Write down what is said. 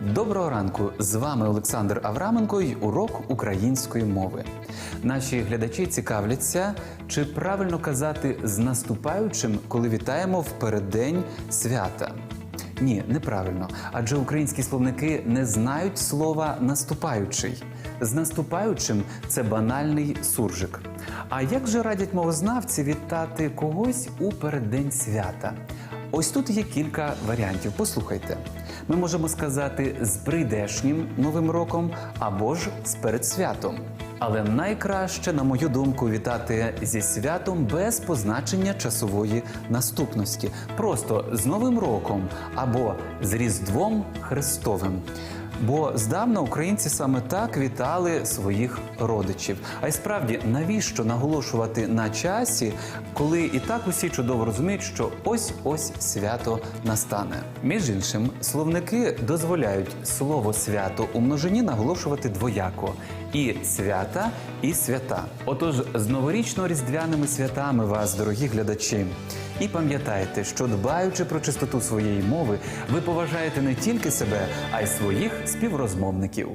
Доброго ранку! З вами Олександр Авраменко і урок української мови. Наші глядачі цікавляться, чи правильно казати з наступаючим, коли вітаємо в переддень свята. Ні, неправильно. Адже українські словники не знають слова наступаючий. З наступаючим це банальний суржик. А як же радять мовознавці вітати когось у переддень свята? Ось тут є кілька варіантів. Послухайте. Ми можемо сказати з прийдешнім новим роком або ж з передсвятом. Але найкраще, на мою думку, вітати зі святом без позначення часової наступності. Просто з Новим роком або з Різдвом Христовим. Бо здавна українці саме так вітали своїх родичів. А й справді, навіщо наголошувати на часі, коли і так усі чудово розуміють, що ось ось свято настане. Між іншим, словники дозволяють слово свято у множині наголошувати двояко і свята, і свята. Отож, з новорічно-різдвяними святами вас, дорогі глядачі. І пам'ятайте, що дбаючи про чистоту своєї мови, ви поважаєте не тільки себе, а й своїх співрозмовників.